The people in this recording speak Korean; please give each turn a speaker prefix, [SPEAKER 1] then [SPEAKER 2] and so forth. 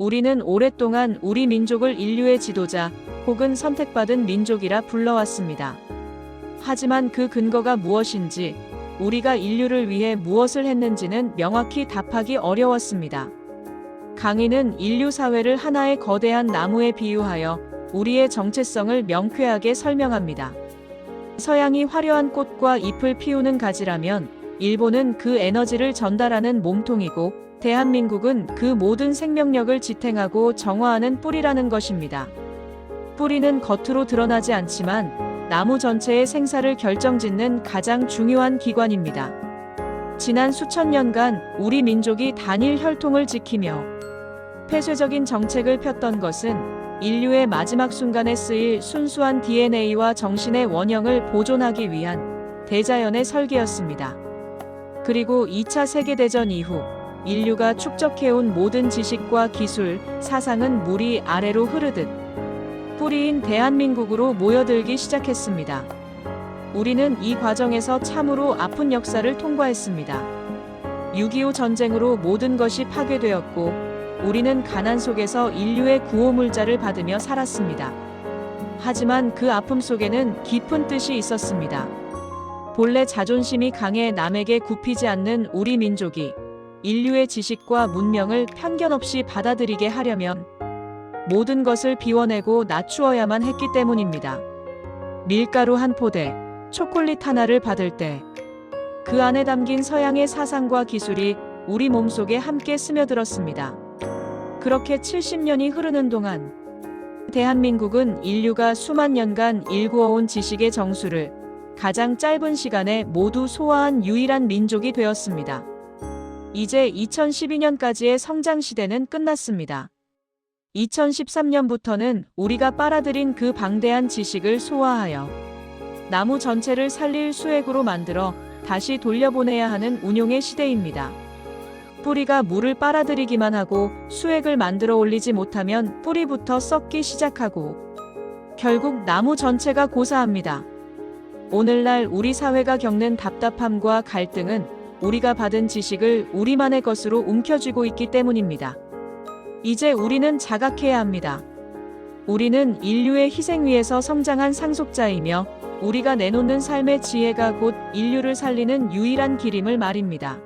[SPEAKER 1] 우리는 오랫동안 우리 민족을 인류의 지도자 혹은 선택받은 민족이라 불러왔습니다. 하지만 그 근거가 무엇인지, 우리가 인류를 위해 무엇을 했는지는 명확히 답하기 어려웠습니다. 강인은 인류 사회를 하나의 거대한 나무에 비유하여 우리의 정체성을 명쾌하게 설명합니다. 서양이 화려한 꽃과 잎을 피우는 가지라면 일본은 그 에너지를 전달하는 몸통이고 대한민국은 그 모든 생명력을 지탱하고 정화하는 뿌리라는 것입니다. 뿌리는 겉으로 드러나지 않지만 나무 전체의 생사를 결정짓는 가장 중요한 기관입니다. 지난 수천 년간 우리 민족이 단일 혈통을 지키며 폐쇄적인 정책을 폈던 것은 인류의 마지막 순간에 쓰일 순수한 DNA와 정신의 원형을 보존하기 위한 대자연의 설계였습니다. 그리고 2차 세계대전 이후 인류가 축적해온 모든 지식과 기술, 사상은 물이 아래로 흐르듯 뿌리인 대한민국으로 모여들기 시작했습니다. 우리는 이 과정에서 참으로 아픈 역사를 통과했습니다. 6.25 전쟁으로 모든 것이 파괴되었고 우리는 가난 속에서 인류의 구호물자를 받으며 살았습니다. 하지만 그 아픔 속에는 깊은 뜻이 있었습니다. 본래 자존심이 강해 남에게 굽히지 않는 우리 민족이 인류의 지식과 문명을 편견 없이 받아들이게 하려면 모든 것을 비워내고 낮추어야만 했기 때문입니다. 밀가루 한 포대, 초콜릿 하나를 받을 때 그 안에 담긴 서양의 사상과 기술이 우리 몸속에 함께 스며들었습니다. 그렇게 70년이 흐르는 동안 대한민국은 인류가 수만 년간 일구어온 지식의 정수를 가장 짧은 시간에 모두 소화한 유일한 민족이 되었습니다. 이제 2012년까지의 성장 시대는 끝났습니다. 2013년부터는 우리가 빨아들인 그 방대한 지식을 소화하여 나무 전체를 살릴 수액으로 만들어 다시 돌려보내야 하는 운용의 시대입니다. 뿌리가 물을 빨아들이기만 하고 수액을 만들어 올리지 못하면 뿌리부터 썩기 시작하고 결국 나무 전체가 고사합니다. 오늘날 우리 사회가 겪는 답답함과 갈등은 우리가 받은 지식을 우리만의 것으로 움켜쥐고 있기 때문입니다. 이제 우리는 자각해야 합니다. 우리는 인류의 희생 위에서 성장한 상속자이며 우리가 내놓는 삶의 지혜가 곧 인류를 살리는 유일한 길임을 말입니다.